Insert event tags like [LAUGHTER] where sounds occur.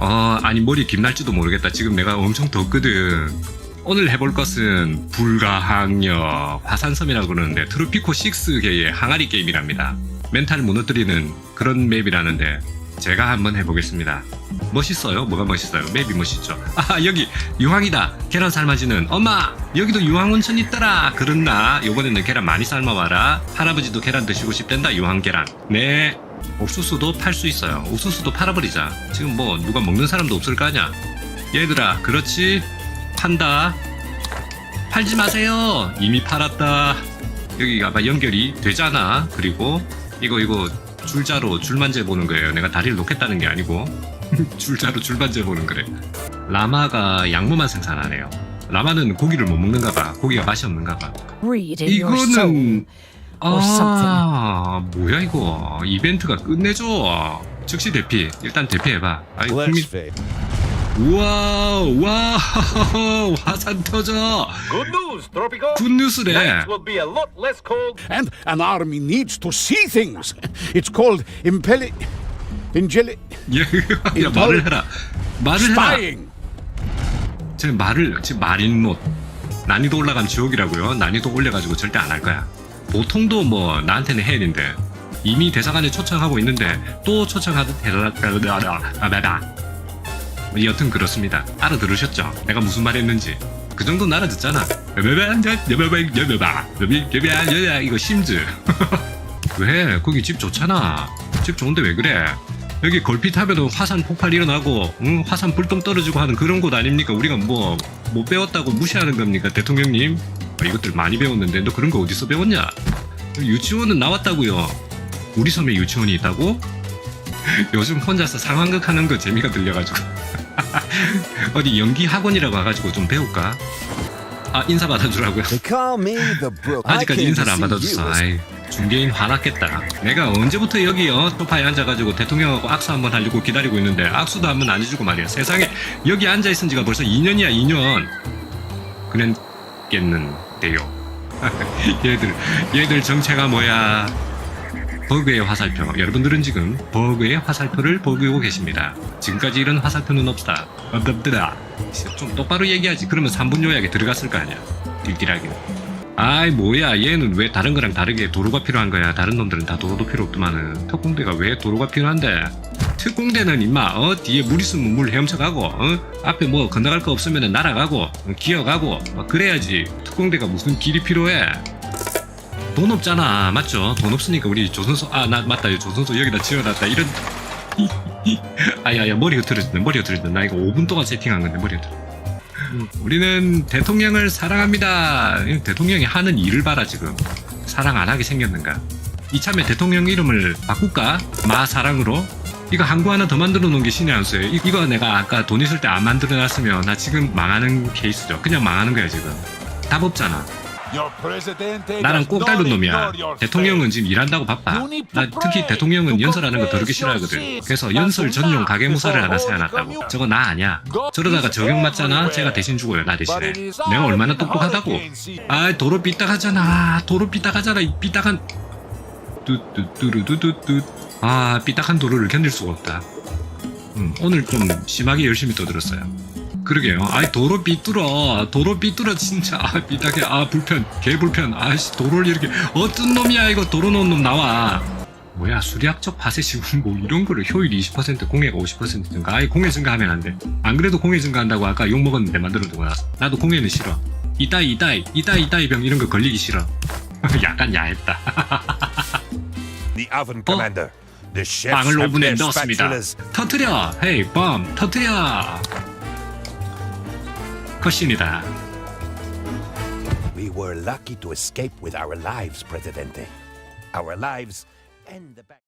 아니 머리 김날지도 모르겠다. 지금 내가 엄청 덥거든. 오늘 해볼 것은 불가항력 화산섬이라고 그러는데 트로피코 6계의 항아리 게임이랍니다. 멘탈 무너뜨리는 그런 맵이라는데 제가 한번 해보겠습니다. 멋있어요? 뭐가 멋있어요? 맵이 멋있죠. 아 여기 유황이다. 계란 삶아지는 엄마 여기도 유황 온천 있더라. 그렇나? 요번에는 계란 많이 삶아와라. 할아버지도 계란 드시고 싶댄다. 유황 계란. 네. 옥수수도 팔 수 있어요. 옥수수도 팔아버리자. 지금 뭐 누가 먹는 사람도 없을 거 아니야. 얘들아, 그렇지? 판다. 팔지 마세요. 이미 팔았다. 여기 아마 연결이 되잖아. 그리고 이거 이거 줄자로 줄만 재보는 거예요. 내가 다리를 놓겠다는 게 아니고 [LAUGHS] 줄자로 줄만 재보는 거래. 라마가 양모만 생산하네요. 라마는 고기를 못 먹는가 봐. 고기가 맛이 없는가 봐. 이거는 아 뭐야 이거 이벤트가 끝내줘 즉시 대피 일단 대피해봐 아이 국민 우와 와 화산 터져 Good news, Tropico. 굿뉴스래 will be a lot less cold. And an army needs to see things. It's called impelli... Ingeli... 야, 야 말을 해라 말을 해라 spying. 지금 말을 지금 말인 못 난이도 올라간 지옥이라고요 난이도 올려가지고 절대 안 할 거야 보통도 뭐 나한테는 헬인데 이미 대사관에 초청하고 있는데 또 초청하듯 해라라라라라라 여튼 그렇습니다. 알아들으셨죠? 내가 무슨 말 했는지. 그 정도는 알아듣잖아. 이거 심즈. [LAUGHS] 왜? 거기 집 좋잖아. 집 좋은데 왜 그래? 여기 걸핏 하면은 화산 폭발 일어나고 응? 화산 불똥 떨어지고 하는 그런 곳 아닙니까? 우리가 뭐 못 배웠다고 무시하는 겁니까 대통령님? 아, 이것들 많이 배웠는데 너 그런 거 어디서 배웠냐? 유치원은 나왔다고요. 우리 섬에 유치원이 있다고 [LAUGHS] 요즘 혼자서 상황극 하는 거 재미가 들려가지고 [LAUGHS] 어디 연기 학원이라고 와가지고 좀 배울까 아 인사 받아주라고요 아직까지 인사를 안 받아줬어. 아이, 중개인 화났겠다. 내가 언제부터 여기 어, 소파에 앉아가지고 대통령하고 악수 한번 하려고 기다리고 있는데 악수도 한번 안 해주고 말이야. 세상에 여기 앉아 있은 지가 벌써 2년이야 2년. 그랬겠는데요. [LAUGHS] 얘들 얘들 정체가 뭐야? 버그의 화살표. 여러분들은 지금 버그의 화살표를 보고 계십니다. 지금까지 이런 화살표는 없다. 없다. 좀 똑바로 얘기하지. 그러면 3분 요약에 들어갔을 거 아니야. 딜딜하게. 아이 뭐야 얘는 왜 다른 거랑 다르게 도로가 필요한 거야 다른 놈들은 다 도로도 필요 없더만은 특공대가 왜 도로가 필요한데 특공대는 임마 어 뒤에 물 있으면 물 헤엄쳐가고 어 앞에 뭐 건너갈 거 없으면 날아가고 어, 기어가고 어, 그래야지 특공대가 무슨 길이 필요해 돈 없잖아 맞죠 돈 없으니까 우리 조선소 아 나 맞다 조선소 여기다 지어놨다 이런 [LAUGHS] 아야야 머리 흐트러진다 머리 흐트러진다 나 이거 5분 동안 세팅한 건데 머리 흐트러 우리는 대통령을 사랑합니다. 이 대통령이 하는 일을 봐라 지금. 사랑 안 하게 생겼는가? 이참에 대통령 이름을 바꿀까? 마사랑으로? 이거 항구 하나 더 만들어 놓은 게 신의 한 수예요. 이- 이거 내가 아까 돈 있을 때 안 만들어 놨으면 나 지금 망하는 케이스죠. 그냥 망하는 거야 지금. 답 없잖아. 나랑 꼭 다른 놈이야. 대통령은 지금 일한다고 바빠. 나 특히 대통령은 연설하는 거 더럽게 싫어하거든. 그래서 연설 전용 가게무사를 하나 세워놨다고. 저거 나 아니야. 저러다가 적용 맞잖아. 제가 대신 죽어요. 나 대신에. 내가 얼마나 똑똑하다고. 아 도로 삐딱하잖아. 도로 삐딱하잖아. 이 삐딱한. 뚜뚜뚜루뚜뚜뚜. 아 삐딱한 도로를 견딜 수가 없다. 음, 오늘 좀 심하게 열심히 떠들었어요. 그러게요. 아이 도로 삐뚤어. 도로 삐뚤어 진짜. 아 삐딱해. 아 불편. 개 불편. 아씨 도로를 이렇게 어떤 놈이야 이거 도로 놓은 놈 나와. 뭐야 수리학적 파쇄 지금 뭐 이런 거를 효율 20% 공해가 50% 증가. 아이 공해 증가하면 안 돼. 안 그래도 공해 증가한다고 아까 욕 먹었는데 만들어 두고 나서. 나도 공해는 싫어. 이따이 이따이 이따이 이따이 병 이런 거 걸리기 싫어. [LAUGHS] 약간 야했다. [LAUGHS] The oven commander. The chefs 빵을 오븐에 넣었습니다. 터트려. 헤이 뻔 터트려. 컷신이다. We were lucky to escape with our lives, Presidente. Our lives and the back.